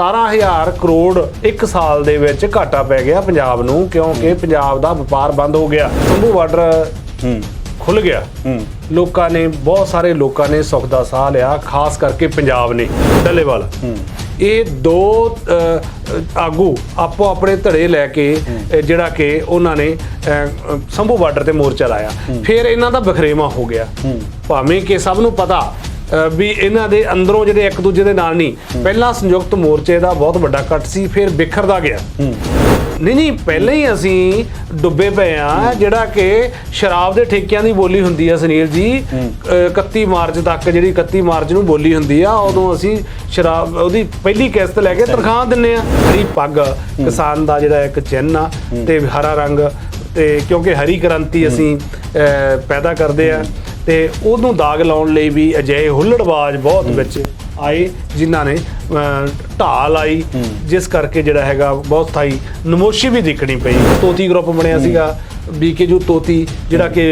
17000 ਕਰੋੜ ਇੱਕ ਸਾਲ ਦੇ ਵਿੱਚ ਘਾਟਾ ਪੈ ਗਿਆ ਪੰਜਾਬ ਨੂੰ ਕਿਉਂਕਿ ਪੰਜਾਬ ਦਾ ਵਪਾਰ ਬੰਦ ਹੋ ਗਿਆ। ਸੰਭੂ ਬਾਰਡਰ ਹੂੰ। ਖੁੱਲ ਗਿਆ। ਹੂੰ। ਲੋਕਾਂ ਨੇ ਬਹੁਤ ਸਾਰੇ ਲੋਕਾਂ ਨੇ ਸੁੱਖ ਦਾ ਸਾਹ ਲਿਆ ਖਾਸ ਕਰਕੇ ਪੰਜਾਬ ਨੇ ਡੱਲੇਵਾਲ। ਹੂੰ। ਇਹ ਦੋ ਆਗੂ ਆਪੋ ਆਪਣੇ ਧੜੇ ਲੈ ਕੇ ਜਿਹੜਾ ਕਿ ਉਹਨਾਂ ਨੇ ਸੰਭੂ ਬਾਰਡਰ ਤੇ ਮੋਰਚਾ ਲਾਇਆ। ਫਿਰ ਇਹਨਾਂ ਦਾ ਬਖਰੇਵਾ ਹੋ ਗਿਆ। ਭਾਵੇਂ ਕਿ ਸਭ ਨੂੰ ਪਤਾ ਵੀ ਇਹਨਾਂ ਦੇ ਅੰਦਰੋਂ ਜਿਹੜੇ ਇੱਕ ਦੂਜੇ ਦੇ ਨਾਲ ਨਹੀਂ। ਪਹਿਲਾਂ ਸੰਯੁਕਤ ਮੋਰਚੇ ਦਾ ਬਹੁਤ ਵੱਡਾ ਕੱਟ ਸੀ ਫਿਰ ਬਿਖਰਦਾ ਗਿਆ। ਨਹੀਂ ਨਹੀਂ ਪਹਿਲਾਂ ਹੀ ਅਸੀਂ ਡੁੱਬੇ ਪਏ ਆ ਜਿਹੜਾ ਕਿ ਸ਼ਰਾਬ ਦੇ ਠੇਕਿਆਂ ਦੀ ਬੋਲੀ ਹੁੰਦੀ ਆ ਸੁਨੀਲ ਜੀ। ਅ, 31 ਮਾਰਚ ਤੱਕ ਜਿਹੜੀ 31 ਮਾਰਚ ਨੂੰ ਬੋਲੀ ਹੁੰਦੀ ਆ ਉਦੋਂ ਅਸੀਂ ਸ਼ਰਾਬ ਉਹਦੀ ਪਹਿਲੀ ਕਿਸ਼ਤ ਲੈ ਕੇ ਤਨਖਾਹ ਦਿੰਨੇ ਆ। ਹਰੀ ਪੱਗ ਕਿਸਾਨ ਦਾ ਜਿਹੜਾ ਇੱਕ ਚਿੰਨ੍ਹ ਆ ਤੇ ਹਰਾ ਰੰਗ ਤੇ ਕਿਉਂਕਿ ਹਰੀ ਕ੍ਰਾਂਤੀ ਅਸੀਂ ਪੈਦਾ ਕਰਦੇ ਆ। ਤੇ ਉਹਨੂੰ ਦਾਗ ਲਾਉਣ ਲਈ ਵੀ ਅਜਿਹੇ ਹੁੱਲੜਬਾਜ਼ ਬਹੁਤ ਵਿੱਚ ਆਏ ਜਿਨ੍ਹਾਂ ਨੇ ਢਾਲ ਆਈ ਜਿਸ ਕਰਕੇ ਜਿਹੜਾ ਹੈਗਾ ਬਹੁਤ ਥਾਈ ਨਮੋਸ਼ੀ ਵੀ ਦੇਖਣੀ ਪਈ। ਤੋਤੀ ਗਰੁੱਪ ਬਣਿਆ ਸੀਗਾ। ਬੀਕੇਜੂ ਤੋਤੀ ਜਿਹੜਾ ਕਿ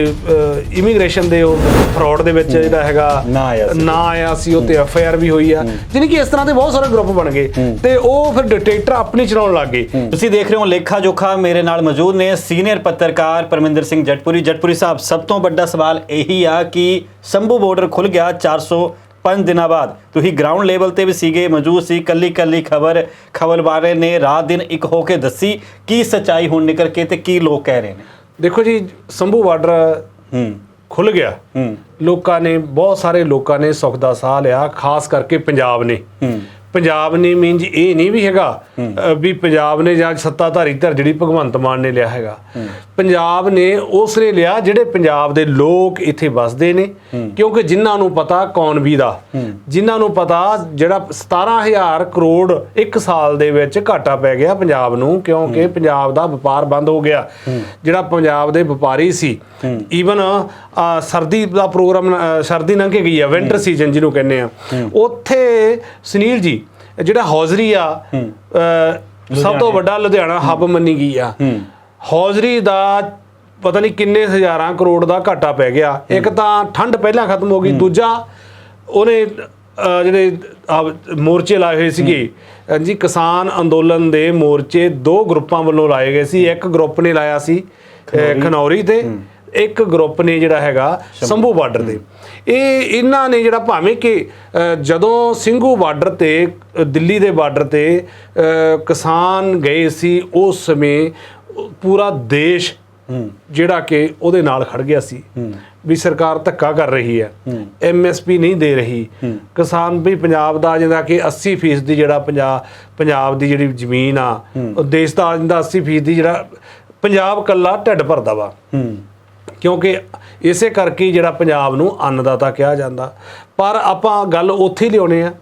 ਇਮੀਗ੍ਰੇਸ਼ਨ ਦੇ ਉਹ ਫਰਾਡ ਦੇ ਵਿੱਚ ਜਿਹੜਾ ਹੈਗਾ ਨਾ ਆਇਆ ਸੀ। ਨਾ ਆਇਆ ਸੀ ਉਹ ਤੇ ਐਫ ਆਈ ਆਰ ਵੀ ਹੋਈ ਆ। ਜਾਣੀ ਕਿ ਇਸ ਤਰ੍ਹਾਂ ਦੇ ਬਹੁਤ ਸਾਰੇ ਗਰੁੱਪ ਬਣ ਗਏ। ਤੇ ਉਹ ਫਿਰ ਡਿਕਟੇਟਰ ਆਪਣੀ ਚਲਾਉਣ ਲੱਗ ਗਏ। ਤੁਸੀਂ ਦੇਖ ਰਹੇ ਹੋ ਲੇਖਾ ਜੋਖਾ ਮੇਰੇ ਨਾਲ ਮੌਜੂਦ ਨੇ। ਸੀਨੀਅਰ ਪੱਤਰਕਾਰ ਪਰਮਿੰਦਰ ਸਿੰਘ ਜਟਪੁਰੀ। ਜਟਪੁਰੀ ਸਾਹਿਬ ਸਭ ਤੋਂ ਵੱਡਾ ਸਵਾਲ ਇਹੀ ਆ ਕਿ ਸੰਭੂ ਬਾਰਡਰ ਖੁੱਲ ਗਿਆ 405 ਦਿਨਾਂ ਬਾਅਦ। ਤੁਸੀਂ ਗਰਾਊਂਡ ਲੈਵਲ ਤੇ ਵੀ ਸੀਗੇ ਮੌਜੂਦ ਸੀ। ਕੱਲੀ ਕੱਲੀ ਖਬਰ ਖਬਰ ਬਾਰੇ ਨੇ ਰਾਤ ਦਿਨ ਇੱਕ ਹੋ ਕੇ ਦੱਸੀ ਕੀ ਸਚਾਈ ਹੁਣ ਨਿਕਲ ਕੇ ਤੇ ਕੀ ਲੋਕ ਕਹਿ ਰਹੇ ਨੇ? ਦੇਖੋ ਜੀ ਸੰਭੂ ਬਾਰਡਰ ਹੂੰ। ਖੁੱਲ ਗਿਆ। ਹੂੰ। ਲੋਕਾਂ ਨੇ ਬਹੁਤ ਸਾਰੇ ਲੋਕਾਂ ਨੇ ਸੁੱਖ ਦਾ ਸਾਹ ਲਿਆ ਖਾਸ ਕਰਕੇ ਪੰਜਾਬ ਨੇ। ਹੂੰ। ਪੰਜਾਬ ਨੇ ਮੀਨਜ ਇਹ ਨਹੀਂ ਵੀ ਹੈਗਾ ਵੀ ਪੰਜਾਬ ਨੇ ਜਾਂ ਸੱਤਾਧਾਰੀ ਧਰ ਜਿਹੜੀ ਭਗਵੰਤ ਮਾਨ ਨੇ ਲਿਆ ਹੈਗਾ। ਪੰਜਾਬ ਨੇ ਉਸ ਨੇ ਲਿਆ ਜਿਹੜੇ ਪੰਜਾਬ ਦੇ ਲੋਕ ਇੱਥੇ ਵੱਸਦੇ ਨੇ ਕਿਉਂਕਿ ਜਿਨ੍ਹਾਂ ਨੂੰ ਪਤਾ ਕੌਣ ਵੀ ਦਾ ਜਿਨ੍ਹਾਂ ਨੂੰ ਪਤਾ ਜਿਹੜਾ 17000 ਕਰੋੜ ਇੱਕ ਸਾਲ ਦੇ ਵਿੱਚ ਘਾਟਾ ਪੈ ਗਿਆ ਪੰਜਾਬ ਨੂੰ ਕਿਉਂਕਿ ਪੰਜਾਬ ਦਾ ਵਪਾਰ ਬੰਦ ਹੋ ਗਿਆ। ਜਿਹੜਾ ਪੰਜਾਬ ਦੇ ਵਪਾਰੀ ਸੀ ਈਵਨ ਸਰਦੀ ਦਾ ਪ੍ਰੋਗਰਾਮ ਸਰਦੀ ਲੰਘ ਗਈ ਆ ਵਿੰਟਰ ਸੀਜ਼ਨ ਜਿਹਨੂੰ ਕਹਿੰਦੇ ਆ। ਉੱਥੇ ਸੁਨੀਲ ਜੀ ਜਿਹੜਾ ਹੌਜ਼ਰੀ ਆ ਸਭ ਤੋਂ ਵੱਡਾ ਲੁਧਿਆਣਾ ਹੱਬ ਮੰਨੀ ਗਈ ਆ। ਹੌਜ਼ਰੀ ਦਾ ਪਤਾ ਨਹੀਂ ਕਿੰਨੇ ਹਜ਼ਾਰਾਂ ਕਰੋੜ ਦਾ ਘਾਟਾ ਪੈ ਗਿਆ। ਇੱਕ ਤਾਂ ਠੰਡ ਪਹਿਲਾਂ ਖਤਮ ਹੋ ਗਈ ਦੂਜਾ ਉਹਨੇ ਜਿਹੜੇ ਮੋਰਚੇ ਲਾਏ ਹੋਏ ਸੀਗੇ। ਜੀ ਕਿਸਾਨ ਅੰਦੋਲਨ ਦੇ ਮੋਰਚੇ ਦੋ ਗਰੁੱਪਾਂ ਵੱਲੋਂ ਲਾਏ ਗਏ ਸੀ। ਇੱਕ ਗਰੁੱਪ ਨੇ ਲਾਇਆ ਸੀ ਖਨੌਰੀ। ਤੇ ਇੱਕ ਗਰੁੱਪ ਨੇ ਜਿਹੜਾ ਹੈਗਾ ਸੰਭੂ ਬਾਰਡਰ ਤੇ ਇਹ ਇਹਨਾਂ ਨੇ ਜਿਹੜਾ ਭਾਵੇਂ ਕਿ ਜਦੋਂ ਸਿੰਘੂ ਬਾਰਡਰ ਤੇ ਦਿੱਲੀ ਦੇ ਬਾਰਡਰ ਤੇ ਕਿਸਾਨ ਗਏ ਸੀ ਉਸ ਸਮੇਂ ਪੂਰਾ ਦੇਸ਼ ਜਿਹੜਾ ਕਿ ਉਹਦੇ ਨਾਲ ਖੜ ਗਿਆ ਸੀ ਵੀ ਸਰਕਾਰ ਧੱਕਾ ਕਰ ਰਹੀ ਹੈ। ਐਮਐਸਪੀ ਨਹੀਂ ਦੇ ਰਹੀ। ਕਿਸਾਨ ਵੀ ਪੰਜਾਬ ਦਾ ਜਿਹਦਾ ਕਿ 80% ਦੀ ਜਿਹੜਾ ਪੰਜਾਬ ਪੰਜਾਬ ਦੀ ਜਿਹੜੀ ਜ਼ਮੀਨ ਆ ਉਹ ਦੇਸ਼ ਦਾ ਜਿਹਦਾ 80% ਦੀ ਜਿਹੜਾ ਪੰਜਾਬ ਕੱਲਾ ਢਿੱਡ ਭਰਦਾ ਵਾ। ਕਿਉਂਕਿ ਇਸੇ ਕਰਕੇ ਜਿਹੜਾ ਪੰਜਾਬ ਨੂੰ ਅੰਨਦਾਤਾ ਕਿਹਾ ਜਾਂਦਾ। ਪਰ ਆਪਾਂ ਗੱਲ ਉੱਥੇ ਹੀ ਲਿਆਉਣੇ ਆ।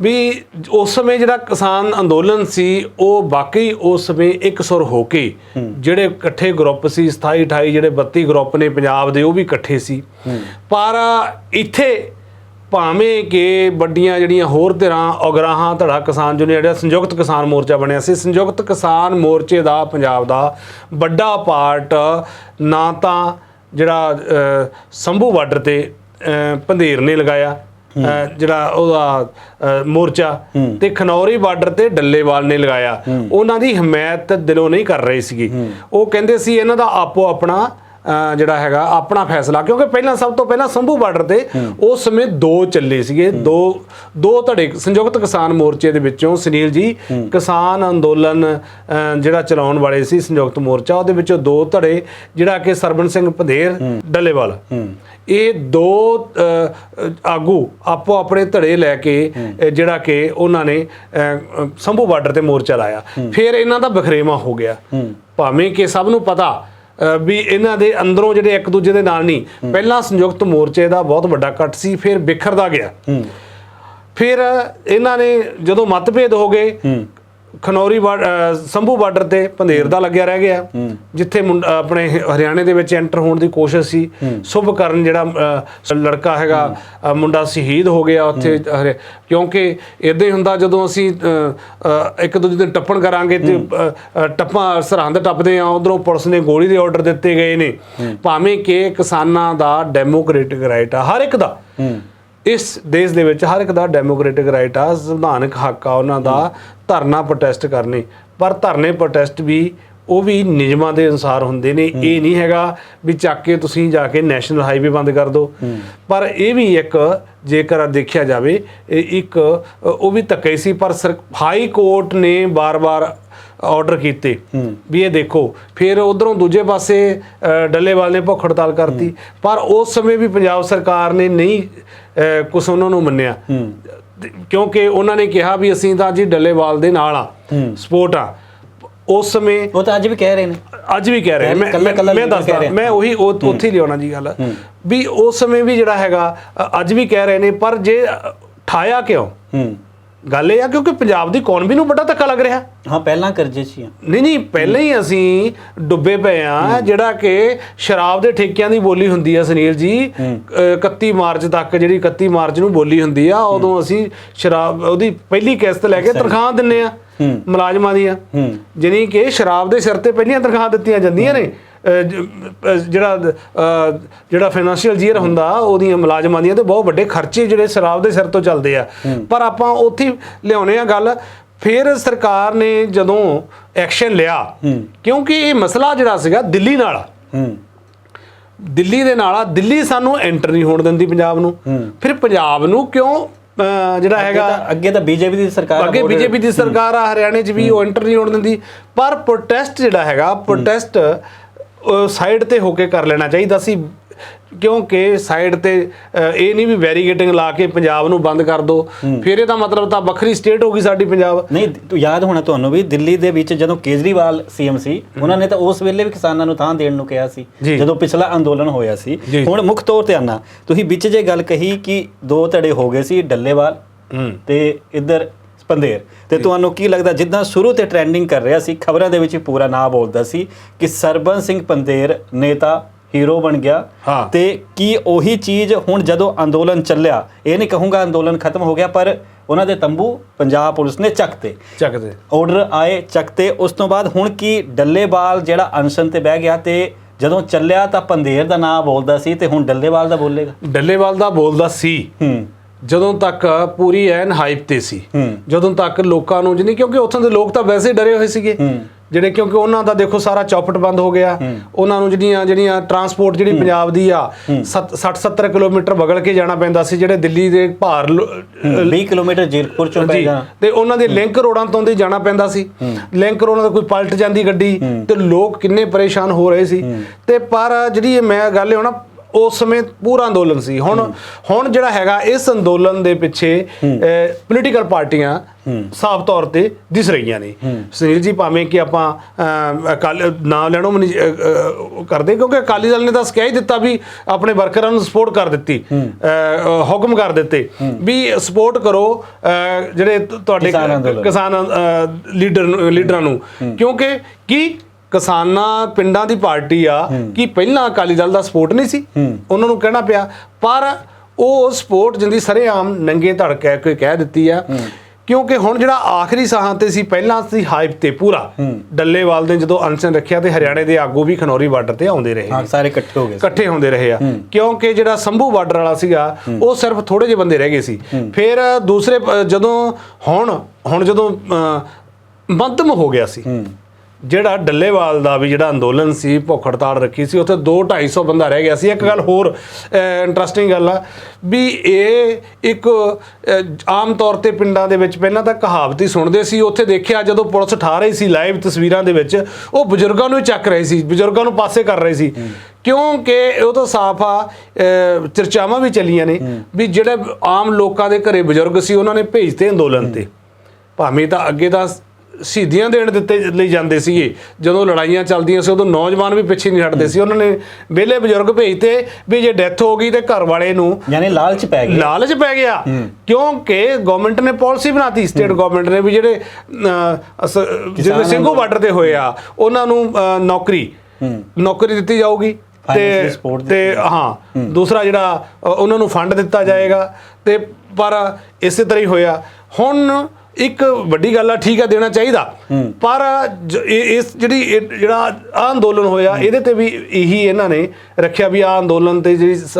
ਵੀ ਉਸ ਸਮੇਂ ਜਿਹੜਾ ਕਿਸਾਨ ਅੰਦੋਲਨ ਸੀ ਉਹ ਵਾਕਈ ਉਸ ਸਮੇਂ ਇੱਕ ਸੁਰ ਹੋ ਕੇ ਜਿਹੜੇ ਇਕੱਠੇ ਗਰੁੱਪ ਸੀ 27 28 ਜਿਹੜੇ 32 ਗਰੁੱਪ ਨੇ ਪੰਜਾਬ ਦੇ ਉਹ ਵੀ ਇਕੱਠੇ ਸੀ। ਪਰ ਇੱਥੇ ਭਾਵੇਂ ਕਿ ਵੱਡੀਆਂ ਜਿਹੜੀਆਂ ਹੋਰ ਧਿਰਾਂ ਉਗਰਾਹਾਂ ਧੜਾ ਕਿਸਾਨ ਯੂਨੀਅਨ ਜਿਹੜਾ ਸੰਯੁਕਤ ਕਿਸਾਨ ਮੋਰਚਾ ਬਣਿਆ ਸੀ ਸੰਯੁਕਤ ਕਿਸਾਨ ਮੋਰਚੇ ਦਾ ਪੰਜਾਬ ਦਾ ਵੱਡਾ ਪਾਰਟ ਨਾ ਤਾਂ ਜਿਹੜਾ ਸੰਭੂ ਬਾਰਡਰ ਤੇ ਪੰਧੇਰ ਨੇ ਲਗਾਇਆ ਜਿਹੜਾ ਉਹਦਾ ਮੋਰਚਾ ਤੇ ਖਨੌਰੀ ਬਾਰਡਰ ਤੇ ਡੱਲੇਵਾਲ ਨੇ ਲਗਾਇਆ। ਉਹਨਾਂ ਦੀ ਹਮਾਇਤ ਦਿਲੋਂ ਨਹੀਂ ਕਰ ਰਹੇ ਸੀਗੇ। ਉਹ ਕਹਿੰਦੇ ਸੀ ਇਹਨਾਂ ਦਾ ਆਪੋ ਆਪਣਾ ਜਿਹੜਾ ਹੈਗਾ ਆਪਣਾ ਫੈਸਲਾ ਕਿਉਂਕਿ ਪਹਿਲਾਂ ਸਭ ਤੋਂ ਪਹਿਲਾਂ ਸੰਭੂ ਬਾਰਡਰ ਤੇ ਉਸ ਸਮੇਂ ਦੋ ਚੱਲੇ ਸੀਗੇ ਦੋ ਦੋ ਧੜੇ ਸੰਯੁਕਤ ਕਿਸਾਨ ਮੋਰਚੇ ਦੇ ਵਿੱਚੋਂ ਸੁਨੀਲ ਜੀ ਕਿਸਾਨ ਅੰਦੋਲਨ ਜਿਹੜਾ ਚਲਾਉਣ ਵਾਲੇ ਸੀ ਸੰਯੁਕਤ ਮੋਰਚਾ ਉਹਦੇ ਵਿੱਚੋਂ ਦੋ ਧੜੇ ਜਿਹੜਾ ਕਿ ਸਰਬਨ ਸਿੰਘ ਪੰਧੇਰ ਡੱਲੇਵਾਲ। ਇਹ ਦੋ ਆਗੂ ਆਪੋ ਆਪਣੇ ਧੜੇ ਲੈ ਕੇ ਜਿਹੜਾ ਕਿ ਉਹਨਾਂ ਨੇ ਸੰਭੂ ਬਾਰਡਰ ਤੇ ਮੋਰਚਾ ਲਾਇਆ। ਫਿਰ ਇਹਨਾਂ ਦਾ ਬਖਰੇਵਾ ਹੋ ਗਿਆ। ਭਾਵੇਂ ਕਿ ਸਭ ਨੂੰ ਪਤਾ ਵੀ ਇਹਨਾਂ ਦੇ ਅੰਦਰੋਂ ਜਿਹੜੇ ਇੱਕ ਦੂਜੇ ਦੇ ਨਾਲ ਨਹੀਂ। ਪਹਿਲਾਂ ਸੰਯੁਕਤ ਮੋਰਚੇ ਦਾ ਬਹੁਤ ਵੱਡਾ ਕੱਟ ਸੀ ਫਿਰ ਬਿਖਰਦਾ ਗਿਆ। ਫਿਰ ਇਹਨਾਂ ਨੇ ਜਦੋਂ ਮਤਭੇਦ ਹੋ ਗਏ ਖਨੌਰੀ ਸੰਭੂ ਬਾਰਡਰ ਤੇ ਪੰਧੇਰ ਦਾ ਲੱਗਿਆ ਰਹਿ ਗਿਆ। ਜਿੱਥੇ ਆਪਣੇ ਹਰਿਆਣੇ ਦੇ ਵਿੱਚ ਐਂਟਰ ਹੋਣ ਦੀ ਕੋਸ਼ਿਸ਼ ਸੀ। ਸੁਭਕਰਨ ਜਿਹੜਾ ਅ, ਲੜਕਾ ਹੈਗਾ ਮੁੰਡਾ ਸ਼ਹੀਦ ਹੋ ਗਿਆ ਉੱਥੇ ਕਿਉਂਕਿ ਇਦਾਂ ਹੀ ਹੁੰਦਾ ਜਦੋਂ ਅਸੀਂ ਇੱਕ ਦੂਜੇ ਦੇ ਟੱਪਣ ਕਰਾਂਗੇ ਤੇ ਟੱਪਾਂ ਸਰਹੰਦ ਟੱਪਦੇ ਆ ਉਧਰੋਂ ਪੁਲਿਸ ਨੇ ਗੋਲੀ ਦੇ ਆਰਡਰ ਦਿੱਤੇ ਗਏ ਨੇ। ਭਾਵੇਂ ਕਿ ਕਿਸਾਨਾਂ ਦਾ ਡੈਮੋਕ੍ਰੈਟਿਕ ਰਾਈਟ ਆ ਹਰ ਇੱਕ ਦਾ। ਇਸ ਦੇਸ਼ ਦੇ ਵਿੱਚ ਹਰ ਇੱਕ ਦਾ ਡੈਮੋਕ੍ਰੈਟਿਕ ਰਾਈਟ ਆ ਸੰਵਿਧਾਨਕ ਹੱਕ ਆ ਉਹਨਾਂ ਦਾ ਧਰਨਾ ਪ੍ਰੋਟੈਸਟ ਕਰਨੀ। ਪਰ ਧਰਨੇ ਪ੍ਰੋਟੈਸਟ ਵੀ ਉਹ ਵੀ ਨਿਯਮਾਂ ਦੇ ਅਨੁਸਾਰ ਹੁੰਦੇ ਨੇ। ਇਹ ਨਹੀਂ ਹੈਗਾ ਵੀ ਚੱਕ ਕੇ ਤੁਸੀਂ ਜਾ ਕੇ ਨੈਸ਼ਨਲ ਹਾਈਵੇ ਬੰਦ ਕਰ ਦਿਓ ਪਰ ਇਹ ਵੀ ਇੱਕ ਜੇਕਰ ਦੇਖਿਆ ਜਾਵੇ ਇਹ ਇੱਕ ਉਹ ਵੀ ਧੱਕੇ ਸੀ ਪਰ ਸਰ- ਹਾਈ ਕੋਰਟ ਨੇ ਬਾਰ-ਬਾਰ ਆਰਡਰ ਕੀਤੇ। ਵੀ ਇਹ ਦੇਖੋ ਫਿਰ ਉਧਰੋਂ ਦੂਜੇ ਪਾਸੇ ਡੱਲੇਵਾਲ ਨੇ ਭੁੱਖ ਹੜਤਾਲ ਕਰਤੀ ਪਰ ਉਸ ਸਮੇਂ ਵੀ ਪੰਜਾਬ ਸਰਕਾਰ ਨੇ ਨਹੀਂ ਕੁਝ ਉਹਨਾਂ ਨੂੰ ਮੰਨਿਆ। ਕਿਉਂਕਿ ਉਹਨਾਂ ਨੇ ਕਿਹਾ ਵੀ ਅਸੀਂ ਤਾਂ ਜੀ ਡੱਲੇਵਾਲ ਦੇ ਨਾਲ ਆ ਸਪੋਰਟ ਆ। ਉਸ ਸਮੇਂ ਉਹ ਤਾਂ ਅੱਜ ਵੀ ਕਹਿ ਰਹੇ ਨੇ। ਅੱਜ ਵੀ ਕਹਿ ਰਹੇ ਮੈਂ ਮੈਂ ਦੱਸਦਾ ਰਿਹਾ। ਮੈਂ ਉਹੀ ਉੱਥੇ ਹੀ। ਲਿਆਉਣਾ ਜੀ ਗੱਲ। ਵੀ ਉਸ ਸਮੇਂ ਵੀ ਜਿਹੜਾ ਹੈਗਾ ਅੱਜ ਵੀ ਕਹਿ ਰਹੇ ਨੇ ਪਰ ਜੇ ਠਾਇਆ ਕਿਉਂ? ਹੂੰ। ਗੱਲ ਇਹ ਆ ਕਿਉਂਕਿ ਪੰਜਾਬ ਦੀ ਇਕਨੋਮੀ ਨੂੰ ਬੜਾ ਧੱਕਾ ਲੱਗ ਰਿਹਾ। ਹਾਂ ਪਹਿਲਾਂ ਕਰਜ਼ੇ 'ਚ ਹੀ ਆ। ਨਹੀਂ ਨਹੀਂ ਪਹਿਲਾਂ ਹੀ ਅਸੀਂ ਡੁੱਬੇ ਪਏ ਆ ਜਿਹੜਾ ਕਿ ਸ਼ਰਾਬ ਦੇ ਠੇਕਿਆਂ ਦੀ ਬੋਲੀ ਹੁੰਦੀ ਆ ਸੁਨੀਲ ਜੀ ਅ, 31 ਮਾਰਚ ਤੱਕ ਜਿਹੜੀ 31 ਮਾਰਚ ਨੂੰ ਬੋਲੀ ਹੁੰਦੀ ਆ ਉਦੋਂ ਅਸੀਂ ਸ਼ਰਾਬ ਉਹਦੀ ਪਹਿਲੀ ਕਿਸ਼ਤ ਲੈ ਕੇ ਤਨਖਾਹ ਦਿੰਨੇ ਆ ਮੁਲਾਜ਼ਮਾਂ ਦੀਆਂ। ਜਾਣੀ ਕਿ ਸ਼ਰਾਬ ਦੇ ਸਿਰ ਤੇ ਪਹਿਲੀਆਂ ਤਨਖਾਹ ਦਿੱਤੀਆਂ ਜਾਂਦੀਆਂ ਨੇ। ਜਿਹੜਾ ਜਿਹੜਾ ਫਾਈਨੈਂਸ਼ੀਅਲ ਈਅਰ ਹੁੰਦਾ ਉਹਦੀਆਂ ਮੁਲਾਜ਼ਮਾਂ ਦੀਆਂ ਤੇ ਬਹੁਤ ਵੱਡੇ ਖਰਚੇ ਜਿਹੜੇ ਸ਼ਰਾਬ ਦੇ ਸਿਰ ਤੋਂ ਚੱਲਦੇ ਆ। ਪਰ ਆਪਾਂ ਉੱਥੇ ਹੀ ਲਿਆਉਣੇ ਆ ਗੱਲ ਫਿਰ ਸਰਕਾਰ ਨੇ ਜਦੋਂ ਐਕਸ਼ਨ ਲਿਆ ਕਿਉਂਕਿ ਇਹ ਮਸਲਾ ਜਿਹੜਾ ਸੀਗਾ ਦਿੱਲੀ ਨਾਲ। ਦਿੱਲੀ ਦੇ ਨਾਲ ਦਿੱਲੀ ਸਾਨੂੰ ਐਂਟਰ ਨਹੀਂ ਹੋਣ ਦਿੰਦੀ ਪੰਜਾਬ ਨੂੰ। ਫਿਰ ਪੰਜਾਬ ਨੂੰ ਕਿਉਂ ਜਿਹੜਾ ਹੈਗਾ? ਅੱਗੇ ਤਾਂ ਬੀਜੇਪੀ ਦੀ ਸਰਕਾਰ ਅੱਗੇ ਬੀਜੇਪੀ ਦੀ ਸਰਕਾਰ ਆ ਹਰਿਆਣੇ 'ਚ ਵੀ ਉਹ ਐਂਟਰ ਨਹੀਂ ਹੋਣ ਦਿੰਦੀ। ਪਰ ਪ੍ਰੋਟੈਸਟ ਜਿਹੜਾ ਹੈਗਾ ਪ੍ਰੋਟੈਸਟ ਸਾਈਡ ਤੇ ਹੋ ਕੇ ਕਰ ਲੈਣਾ ਚਾਹੀਦਾ ਸੀ ਕਿਉਂਕਿ ਸਾਈਡ ਤੇ ਇਹ ਨਹੀਂ ਵੀ ਵੈਰੀਗੇਟਿੰਗ ਲਾ ਕੇ ਪੰਜਾਬ ਨੂੰ ਬੰਦ ਕਰ ਦੋ। ਫਿਰ ਇਹਦਾ ਮਤਲਬ ਤਾਂ ਵੱਖਰੀ ਸਟੇਟ ਹੋ ਗਈ ਸਾਡੀ ਪੰਜਾਬ। ਨਹੀਂ ਤੂੰ ਯਾਦ ਹੋਣਾ ਤੁਹਾਨੂੰ ਵੀ ਦਿੱਲੀ ਦੇ ਵਿੱਚ ਜਦੋਂ ਕੇਜਰੀਵਾਲ ਸੀਐਮ ਸੀ ਉਹਨਾਂ ਨੇ ਤਾਂ ਉਸ ਵੇਲੇ ਵੀ ਕਿਸਾਨਾਂ ਨੂੰ ਥਾਂ ਦੇਣ ਨੂੰ ਕਿਹਾ ਸੀ। ਜਦੋਂ ਪਿਛਲਾ ਅੰਦੋਲਨ ਹੋਇਆ ਸੀ। ਹੁਣ ਮੁੱਖ ਤੌਰ ਤੇ ਆਨਾ ਤੁਸੀਂ ਵਿੱਚ ਜੇ ਗੱਲ ਕਹੀ ਕਿ ਦੋ ਧੜੇ ਹੋ ਗਏ ਸੀ ਡੱਲੇਵਾਲ ਤੇ ਇੱਧਰ ਪੰਦੇਰ ਤੇ ਤੁਹਾਨੂੰ ਕੀ ਲੱਗਦਾ ਜਿੱਦਾਂ ਸ਼ੁਰੂ ਤੇ ਟ੍ਰੈਂਡਿੰਗ ਕਰ ਰਿਹਾ ਸੀ ਖਬਰਾਂ ਦੇ ਵਿੱਚ ਪੂਰਾ ਨਾਂ ਬੋਲਦਾ ਸੀ ਕਿ ਸਰਬਨ ਸਿੰਘ ਪੰਦੇਰ ਨੇਤਾ ਹੀਰੋ ਬਣ ਗਿਆ। ਤੇ ਕੀ ਉਹੀ ਚੀਜ਼ ਹੁਣ ਜਦੋਂ ਅੰਦੋਲਨ ਚੱਲਿਆ ਇਹ ਨਹੀਂ ਕਹੂੰਗਾ ਅੰਦੋਲਨ ਖਤਮ ਹੋ ਗਿਆ ਪਰ ਉਹਨਾਂ ਦੇ ਤੰਬੂ ਪੰਜਾਬ ਪੁਲਿਸ ਨੇ ਚੱਕਤੇ ਚੱਕਦੇ। ਆਰਡਰ ਆਏ ਚੱਕਤੇ ਉਸ ਤੋਂ ਬਾਅਦ ਹੁਣ ਕੀ ਡੱਲੇਵਾਲ ਜਿਹੜਾ ਅਨਸ਼ਨ ਤੇ ਬਹਿ ਗਿਆ ਤੇ ਜਦੋਂ ਚੱਲਿਆ ਤਾਂ ਪੰਦੇਰ ਦਾ ਨਾਮ ਬੋਲਦਾ ਸੀ ਤੇ ਹੁਣ ਡੱਲੇਵਾਲ ਦਾ ਬੋਲੇਗਾ। ਡੱਲੇਵਾਲ ਦਾ ਬੋਲਦਾ ਸੀ। ਹੂੰ। ਜਦੋਂ ਤੱਕ ਪੂਰੀ ਐਨ ਹਾਈਪ ਤੇ ਸੀ। ਜਦੋਂ ਤੱਕ ਲੋਕਾਂ ਨੂੰ ਜਿਹਨੇ ਕਿਉਂਕਿ ਉੱਥੋਂ ਦੇ ਲੋਕ ਤਾਂ ਵੈਸੇ ਡਰੇ ਹੋਏ ਸੀਗੇ। ਜਿਹੜੇ ਕਿਉਂਕਿ ਉਹਨਾਂ ਦਾ ਦੇਖੋ ਸਾਰਾ ਚੌਪਟ ਬੰਦ ਹੋ ਗਿਆ। ਉਹਨਾਂ ਨੂੰ ਜਿਹੜੀਆਂ ਜਿਹੜੀਆਂ ਟਰਾਂਸਪੋਰਟ ਜਿਹੜੀ ਪੰਜਾਬ ਦੀ ਆ 60 70 ਕਿਲੋਮੀਟਰ ਬਗਲ ਕੇ ਜਾਣਾ ਪੈਂਦਾ ਸੀ ਜਿਹੜੇ ਦਿੱਲੀ ਦੇ ਭਾਰ ਲੋ- 20 ਕਿਲੋਮੀਟਰ ਜੀਰਕਪੁਰ ਚੋਂ ਪੈ ਜਾਣਾ। ਤੇ ਉਹਨਾਂ ਦੇ ਲਿੰਕ ਰੋਡਾਂ ਤੋਂ ਦੀ ਜਾਣਾ ਪੈਂਦਾ ਸੀ। ਲਿੰਕ ਰੋਡਾਂ ਤੋਂ ਕੋਈ ਪਲਟ ਜਾਂਦੀ ਗੱਡੀ ਤੇ ਲੋਕ ਕਿੰਨੇ ਪਰੇਸ਼ਾਨ ਹੋ ਰਹੇ ਸੀ। ਤੇ ਪਰ ਜਿਹੜੀ ਇਹ ਮੈਂ ਗੱਲ ਹੈ ਉਸ ਸਮੇਂ ਪੂਰਾ ਅੰਦੋਲਨ ਸੀ। ਹੁਣ ਹੁਣ ਜਿਹੜਾ ਹੈਗਾ ਇਸ ਅੰਦੋਲਨ ਦੇ ਪਿੱਛੇ ਪੋਲੀਟੀਕਲ ਪਾਰਟੀਆਂ ਸਾਫ਼ ਤੌਰ ਤੇ ਦਿਸ ਰਹੀਆਂ ਨੇ। ਸੁਨੀਲ ਜੀ ਭਾਵੇਂ ਕਿ ਆਪਾਂ ਅਕਾਲ ਨਾਮ ਲੈਣੋਂ ਅਹ, ਕਰਦੇ ਕਿਉਂਕਿ ਅਕਾਲੀ ਦਲ ਨੇ ਤਾਂ ਕਹਿ ਹੀ ਦਿੱਤਾ ਵੀ ਆਪਣੇ ਵਰਕਰਾਂ ਨੂੰ ਸਪੋਰਟ ਕਰ ਦਿੱਤੀ। ਹੁਕਮ ਕਰ ਦਿੱਤੇ ਵੀ ਸਪੋਰਟ ਕਰੋ ਜਿਹੜੇ ਤੁਹਾਡੇ ਕਿਸਾਨ ਲੀਡਰ ਲੀਡਰਾਂ ਨੂੰ। ਕਿਉਂਕਿ ਕੀ? ਕਿਸਾਨਾਂ ਪਿੰਡਾਂ ਦੀ ਪਾਰਟੀ ਆ ਕਿ ਪਹਿਲਾਂ ਅਕਾਲੀ ਦਲ ਦਾ ਸਪੋਰਟ ਨਹੀਂ ਸੀ। ਉਹਨਾਂ ਨੂੰ ਕਹਿਣਾ ਪਿਆ ਪਰ ਉਹ ਸਪੋਰਟ ਜਿੰਦੀ ਸਰੇਆਮ ਨੰਗੇ ਧੜ ਕੇ ਕਹਿ ਦਿੱਤੀ ਆ। ਕਿਉਂਕਿ ਹੁਣ ਜਿਹੜਾ ਆਖਰੀ ਸਾਹਾਂ ਤੇ ਸੀ ਪਹਿਲਾਂ ਸੀ ਹਾਈਪ ਤੇ ਪੂਰਾ। ਡੱਲੇਵਾਲ ਨੇ ਜਦੋਂ ਅਨਸ਼ਨ ਰੱਖਿਆ ਤੇ ਹਰਿਆਣੇ ਦੇ ਆਗੂ ਵੀ ਖਨੌਰੀ ਬਾਰਡਰ ਤੇ ਆਉਂਦੇ ਰਹੇ। ਹਾਂ ਸਾਰੇ ਇਕੱਠੇ ਹੋ ਗਏ। ਇਕੱਠੇ ਹੁੰਦੇ ਰਹੇ ਆ। ਕਿਉਂਕਿ ਜਿਹੜਾ ਸੰਭੂ ਬਾਰਡਰ ਵਾਲਾ ਸੀਗਾ ਉਹ ਸਿਰਫ ਥੋੜੇ ਜਿਹੇ ਬੰਦੇ ਰਹਿ ਗਏ ਸੀ। ਫਿਰ ਦੂਸਰੇ ਜਦੋਂ ਹੁਣ ਹੁਣ ਜਦੋਂ ਅ, ਮੱਧਮ ਹੋ ਗਿਆ ਸੀ। ਜਿਹੜਾ ਡੱਲੇਵਾਲ ਦਾ ਵੀ ਜਿਹੜਾ ਅੰਦੋਲਨ ਸੀ ਭੁੱਖ ਹੜਤਾਲ ਰੱਖੀ ਸੀ ਉੱਥੇ 2 250 ਬੰਦਾ ਰਹਿ ਗਿਆ ਸੀ। ਇੱਕ ਗੱਲ ਹੋਰ ਇੰਟਰਸਟਿੰਗ ਗੱਲ ਆ ਵੀ ਇਹ ਇੱਕ ਆਮ ਤੌਰ ਤੇ ਪਿੰਡਾਂ ਦੇ ਵਿੱਚ ਪਹਿਲਾਂ ਤਾਂ ਕਹਾਵਤ ਹੀ ਸੁਣਦੇ ਸੀ ਉੱਥੇ ਦੇਖਿਆ ਜਦੋਂ ਪੁਲਿਸ ਠਾ ਰਹੀ ਸੀ ਲਾਈਵ ਤਸਵੀਰਾਂ ਦੇ ਵਿੱਚ ਉਹ ਬਜ਼ੁਰਗਾਂ ਨੂੰ ਚੱਕ ਰਹੇ ਸੀ ਬਜ਼ੁਰਗਾਂ ਨੂੰ ਪਾਸੇ ਕਰ ਰਹੇ ਸੀ। ਕਿਉਂਕਿ ਉਹ ਤਾਂ ਸਾਫ਼ ਆ ਚਰਚਾਵਾਂ ਵੀ ਚੱਲੀਆਂ ਨੇ ਵੀ ਜਿਹੜੇ ਆਮ ਲੋਕਾਂ ਦੇ ਘਰੇ ਬਜ਼ੁਰਗ ਸੀ ਉਹਨਾਂ ਨੇ ਭੇਜਤੇ ਅੰਦੋਲਨ ਤੇ। ਭਾਵੇਂ ਤਾਂ ਅੱਗੇ ਤਾਂ ਸ਼ਹੀਦੀਆਂ ਦੇਣ ਦਿੱਤੇ ਲਈ ਜਾਂਦੇ ਸੀਗੇ। ਜਦੋਂ ਲੜਾਈਆਂ ਚੱਲਦੀਆਂ ਸੀ ਉਦੋਂ ਨੌਜਵਾਨ ਵੀ ਪਿੱਛੇ ਨਹੀਂ ਹਟਦੇ ਸੀ। ਉਹਨਾਂ ਨੇ ਵਿਹਲੇ ਬਜ਼ੁਰਗ ਭੇਜਤੇ ਵੀ ਜੇ ਡੈਥ ਹੋ ਗਈ ਤੇ ਘਰ ਵਾਲੇ ਨੂੰ ਯਾਨੀ ਲਾਲਚ ਪੈ ਗਿਆ। ਲਾਲਚ ਪੈ ਗਿਆ। ਕਿਉਂਕਿ ਗਵਰਨਮੈਂਟ ਨੇ ਪਾਲਿਸੀ ਬਣਾਤੀ ਸਟੇਟ ਗਵਰਨਮੈਂਟ ਨੇ ਵੀ ਜਿਹੜੇ ਜਿਵੇਂ ਸਿੰਘੂ ਬਾਰਡਰ ਤੇ ਹੋਏ ਆ ਉਹਨਾਂ ਨੂੰ ਨੌਕਰੀ ਨੌਕਰੀ ਦਿੱਤੀ ਜਾਊਗੀ ਤੇ ਤੇ ਹਾਂ ਦੂਸਰਾ ਜਿਹੜਾ ਉਹਨਾਂ ਨੂੰ ਫੰਡ ਦਿੱਤਾ ਜਾਏਗਾ ਤੇ ਪਰ ਇਸੇ ਤਰ੍ਹਾਂ ਹੀ ਹੋਇਆ। ਹੁਣ ਇੱਕ ਵੱਡੀ ਗੱਲ ਆ ਠੀਕ ਆ ਦੇਣਾ ਚਾਹੀਦਾ। ਪਰ ਜ- ਇਹ- ਇਸ ਜਿਹੜੀ ਇਹ ਜਿਹੜਾ ਆਹ ਅੰਦੋਲਨ ਹੋਇਆ ਇਹਦੇ ਤੇ ਵੀ ਇਹੀ ਇਹਨਾਂ ਨੇ ਰੱਖਿਆ ਵੀ ਆ ਅੰਦੋਲਨ ਤੇ ਜਿਹੜੀ ਸ-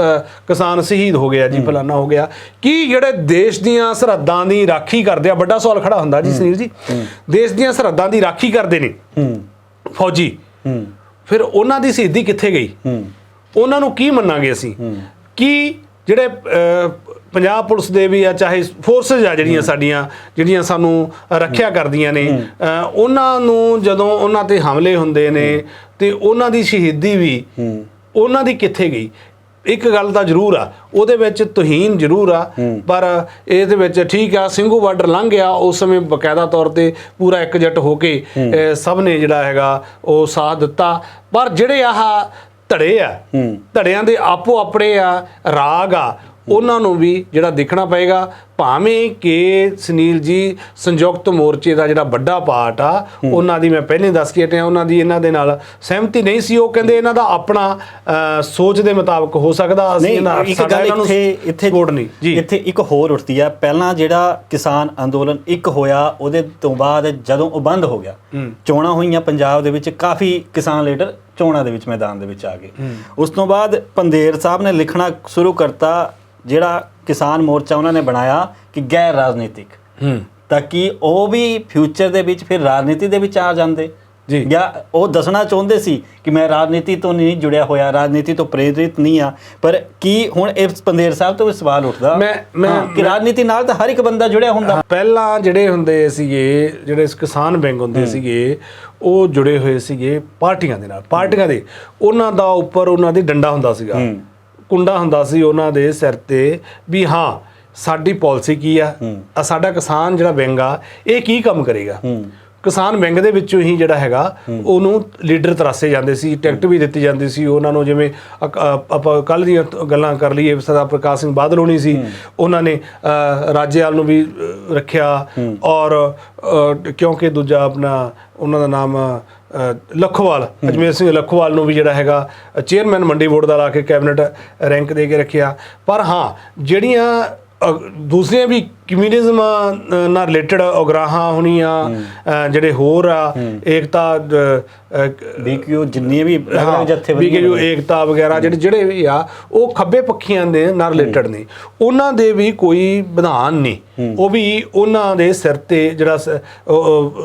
ਕਿਸਾਨ ਸ਼ਹੀਦ ਹੋ ਗਿਆ ਜੀ ਫਲਾਨਾ ਹੋ ਗਿਆ। ਕੀ ਜਿਹੜੇ ਦੇਸ਼ ਦੀਆਂ ਸਰਹੱਦਾਂ ਦੀ ਰਾਖੀ ਕਰਦੇ ਆ ਵੱਡਾ ਸਵਾਲ ਖੜਾ ਹੁੰਦਾ ਜੀ ਸੁਨੀਲ ਜੀ। ਦੇਸ਼ ਦੀਆਂ ਸਰਹੱਦਾਂ ਦੀ ਰਾਖੀ ਕਰਦੇ ਨੇ। ਹੂੰ। ਫੌਜੀ। ਹੂੰ। ਫਿਰ ਉਹਨਾਂ ਦੀ ਸ਼ਹੀਦੀ ਕਿੱਥੇ ਗਈ? ਹੂੰ। ਉਹਨਾਂ ਨੂੰ ਕੀ ਮੰਨਾਂਗੇ ਅਸੀਂ? ਕੀ ਜਿਹੜੇ ਅਹ, ਪੰਜਾਬ ਪੁਲਿਸ ਦੇ ਵੀ ਆ ਚਾਹੇ ਫੋਰਸਸ ਆ ਜਿਹੜੀਆਂ ਸਾਡੀਆਂ ਜਿਹੜੀਆਂ ਸਾਨੂੰ ਰੱਖਿਆ ਕਰਦੀਆਂ ਨੇ ਉਹਨਾਂ ਨੂੰ ਜਦੋਂ ਉਹਨਾਂ ਤੇ ਹਮਲੇ ਹੁੰਦੇ ਨੇ ਤੇ ਉਹਨਾਂ ਦੀ ਸ਼ਹੀਦੀ ਵੀ ਉਹਨਾਂ ਦੀ ਕਿੱਥੇ ਗਈ? ਇੱਕ ਗੱਲ ਤਾਂ ਜ਼ਰੂਰ ਆ ਉਹਦੇ ਵਿੱਚ ਤੁਹੀਨ ਜ਼ਰੂਰ ਆ ਪਰ ਇਹਦੇ ਵਿੱਚ ਠੀਕ ਆ ਸਿੰਘੂ ਬਾਰਡਰ ਲੰਘ ਗਿਆ ਉਸ ਸਮੇਂ ਬਕਾਇਦਾ ਤੌਰ ਤੇ ਪੂਰਾ ਇਕਜੁੱਟ ਹੋ ਕੇ ਸਭ ਨੇ ਜਿਹੜਾ ਹੈਗਾ ਉਹ ਸਾਥ ਦਿੱਤਾ। ਪਰ ਜਿਹੜੇ ਆਹ ਧੜੇ ਆ ਧੜਿਆਂ ਦੇ ਆਪੋ ਆਪਣੇ ਆ ਰਾਗ ਆ ਉਹਨਾਂ ਨੂੰ ਵੀ ਜਿਹੜਾ ਦੇਖਣਾ ਪਏਗਾ ਭਾਵੇਂ ਕਿ ਸੁਨੀਲ ਜੀ ਸੰਯੁਕਤ ਮੋਰਚੇ ਦਾ ਜਿਹੜਾ ਵੱਡਾ ਪਾਰਟ ਆ ਉਹਨਾਂ ਦੀ ਮੈਂ ਪਹਿਲੇ ਦੱਸ ਕੇ ਹਟਿਆ ਉਹਨਾਂ ਦੀ ਇਹਨਾਂ ਦੇ ਨਾਲ ਸਹਿਮਤੀ ਨਹੀਂ ਸੀ। ਉਹ ਕਹਿੰਦੇ ਇਹਨਾਂ ਦਾ ਆਪਣਾ ਸੋਚ ਦੇ ਮੁਤਾਬਕ ਹੋ ਸਕਦਾ ਅਸੀਂ ਇਹਨਾਂ ਇੱਕ ਸਾਡਾ ਗੱਲ ਇਹਨਾਂ ਨੂੰ ਇੱਥੇ ਇੱਥੇ support ਨਹੀਂ। ਜੀ। ਇੱਥੇ ਇੱਕ ਹੋਰ ਉੱਠਦੀ ਆ ਪਹਿਲਾਂ ਜਿਹੜਾ ਕਿਸਾਨ ਅੰਦੋਲਨ ਇੱਕ ਹੋਇਆ ਉਹਦੇ ਤੋਂ ਬਾਅਦ ਜਦੋਂ ਉਹ ਬੰਦ ਹੋ ਗਿਆ ਚੋਣਾਂ ਹੋਈਆਂ ਪੰਜਾਬ ਦੇ ਵਿੱਚ ਕਾਫੀ ਕਿਸਾਨ ਲੀਡਰ ਚੋਣਾਂ ਦੇ ਵਿੱਚ ਮੈਦਾਨ ਦੇ ਵਿੱਚ ਆ ਗਏ। ਉਸ ਤੋਂ ਬਾਅਦ ਪੰਦੇਰ ਸਾਹਿਬ ਨੇ ਲਿਖਣਾ ਸ਼ੁਰੂ ਕਰਤਾ ਜਿਹੜਾ ਕਿਸਾਨ ਮੋਰਚਾ ਉਹਨਾਂ ਨੇ ਬਣਾਇਆ ਕਿ ਗੈਰ ਰਾਜਨੀਤਿਕ। ਹੂੰ। ਤਾਂ ਕਿ ਉਹ ਵੀ ਫਿਊਚਰ ਦੇ ਵਿੱਚ ਫਿਰ ਰਾਜਨੀਤੀ ਦੇ ਵਿੱਚ ਆ ਜਾਂਦੇ। ਜੀ। ਜਾਂ ਉਹ ਦੱਸਣਾ ਚਾਹੁੰਦੇ ਸੀ ਕਿ ਮੈਂ ਰਾਜਨੀਤੀ ਤੋਂ ਨਹੀਂ ਜੁੜਿਆ ਹੋਇਆ ਰਾਜਨੀਤੀ ਤੋਂ ਪ੍ਰੇਰਿਤ ਨਹੀਂ ਆ। ਪਰ ਕੀ ਹੁਣ ਇਸ ਪੰਦੇਰ ਸਾਹਿਬ ਤੋਂ ਵੀ ਸਵਾਲ ਉੱਠਦਾ ਮੈਂ- ਮੈਂ- ਕਿ ਰਾਜਨੀਤੀ ਨਾਲ ਤਾਂ ਹਰ ਇੱਕ ਬੰਦਾ ਜੁੜਿਆ ਹੁੰਦਾ। ਪਹਿਲਾਂ ਜਿਹੜੇ ਹੁੰਦੇ ਸੀਗੇ ਜਿਹੜੇ ਕਿਸਾਨ ਬੈਂਕ ਹੁੰਦੇ ਸੀਗੇ ਉਹ ਜੁੜੇ ਹੋਏ ਸੀਗੇ ਪਾਰਟੀਆਂ ਦੇ ਨਾਲ ਪਾਰਟੀਆਂ ਦੇ। ਉਹਨਾਂ ਦਾ ਉੱਪਰ ਉਹਨਾਂ ਦੀ ਡੰਡਾ ਹੁੰਦਾ ਸੀਗਾ। ਕੁੰਡਾ ਹੁੰਦਾ ਸੀ ਉਹਨਾਂ ਦੇ ਸਿਰ ਤੇ ਵੀ ਹਾਂ ਸਾਡੀ ਪਾਲਿਸੀ ਕੀ ਆ? ਆ ਸਾਡਾ ਕਿਸਾਨ ਜਿਹੜਾ ਆ ਇਹ ਕੀ ਕੰਮ ਕਰੇਗਾ? ਕਿਸਾਨ ਬੈਂਕ ਦੇ ਵਿੱਚੋਂ ਹੀ ਜਿਹੜਾ ਹੈਗਾ ਉਹਨੂੰ ਲੀਡਰ ਤਰਾਸੇ ਜਾਂਦੇ ਸੀ ਟਿਕਟ ਵੀ ਦਿੱਤੀ ਜਾਂਦੀ ਸੀ ਉਹਨਾਂ ਨੂੰ ਜਿਵੇਂ ਆਪਾਂ ਕੱਲ ਦੀਆਂ ਗੱਲਾਂ ਕਰ ਲਈਏ ਸਰਦਾਰ ਪ੍ਰਕਾਸ਼ ਸਿੰਘ ਬਾਦਲ ਹੋਣੀ ਸੀ ਉਹਨਾਂ ਨੇ ਰਾਜੇਵਾਲ ਨੂੰ ਵੀ ਰੱਖਿਆ ਔਰ ਕਿਉਂਕਿ ਦੂਜਾ ਆਪਣਾ ਉਹਨਾਂ ਦਾ ਨਾਮ ਲੱਖੋਵਾਲ ਅਜਮੇਰ ਸਿੰਘ ਲੱਖੋਵਾਲ ਨੂੰ ਵੀ ਜਿਹੜਾ ਹੈਗਾ ਚੇਅਰਮੈਨ ਮੰਡੀ ਬੋਰਡ ਦਾ ਲਾ ਕੇ ਕੈਬਨਿਟ ਰੈਂਕ ਦੇ ਕੇ ਰੱਖਿਆ। ਪਰ ਹਾਂ ਜਿਹੜੀਆਂ ਦੂਸਰੀਆਂ ਵੀ ਕਮਿਊਨਿਜ਼ਮ ਨਾਲ ਰਿਲੇਟਡ ਉਗਰਾਹਾਂ ਹੋਣੀਆਂ ਜਿਹੜੇ ਹੋਰ ਆ ਏਕਤਾ ਬੀਕਯੂ ਜਿੰਨੀ ਵੀ ਜੱਥੇ ਜੋ ਏਕਤਾ ਵਗੈਰਾ ਜਿਹੜੇ ਜਿਹੜੇ ਵੀ ਆ ਉਹ ਖੱਬੇ ਪੱਖੀਆਂ ਦੇ ਨਾਲ ਰਿਲੇਟਡ ਨੇ। ਉਹਨਾਂ ਦੇ ਵੀ ਕੋਈ ਵਿਧਾਨ ਨਹੀਂ। ਉਹ ਵੀ ਉਹਨਾਂ ਦੇ ਸਿਰ ਤੇ ਜਿਹੜਾ